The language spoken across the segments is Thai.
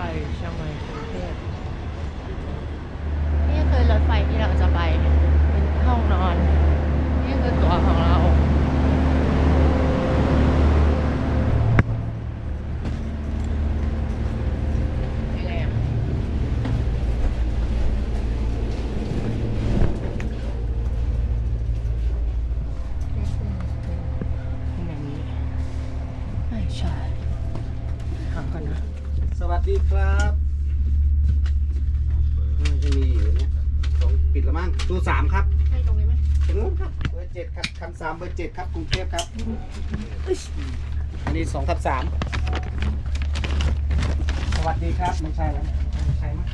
ไฟเชียงใหม่กรุงเทพนี่คือรถไฟที่เราจะไปเป็นห้ สวัสดีครับมันจะมีอยู่เนี่ยสองปิดแล้วมั้งตู้สามครับให้ตรงนี้ไหมตรงนู้นครับเบอร์เจ็ดครับคันสามเบอร์เจ็ดครับกรุงเทพครับ อันนี้สองทับสามสวัสดีครับไม่ใช่แล้วไม่ใช่มั้ย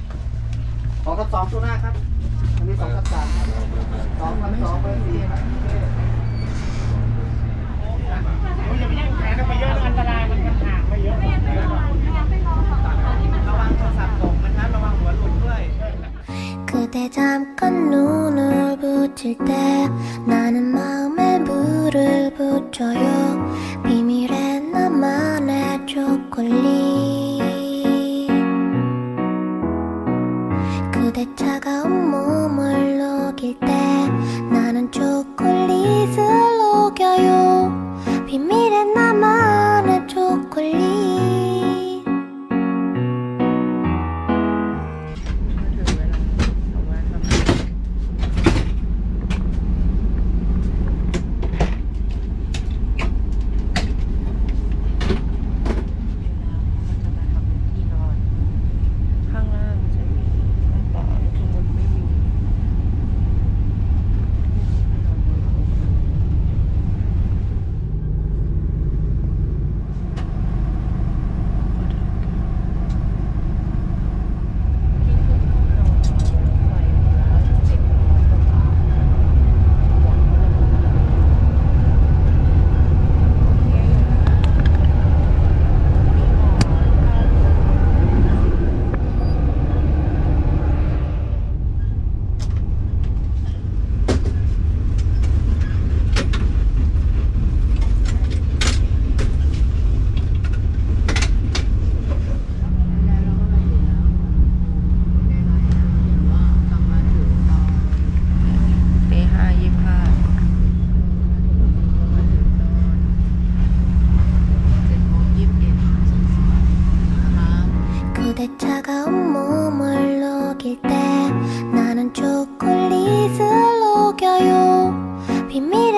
สองทับสองตู้หน้าครับ อันนี้สองทับสามครับสองทับสองเบอร์สี่ครับ 그대 잠깐 눈을 붙일 때 나는 마음에 불을 붙여요. 비밀의 나만의 초콜릿. 그대 차가 차가운 몸을 녹일 때 나는 초콜릿을 녹여요. 나만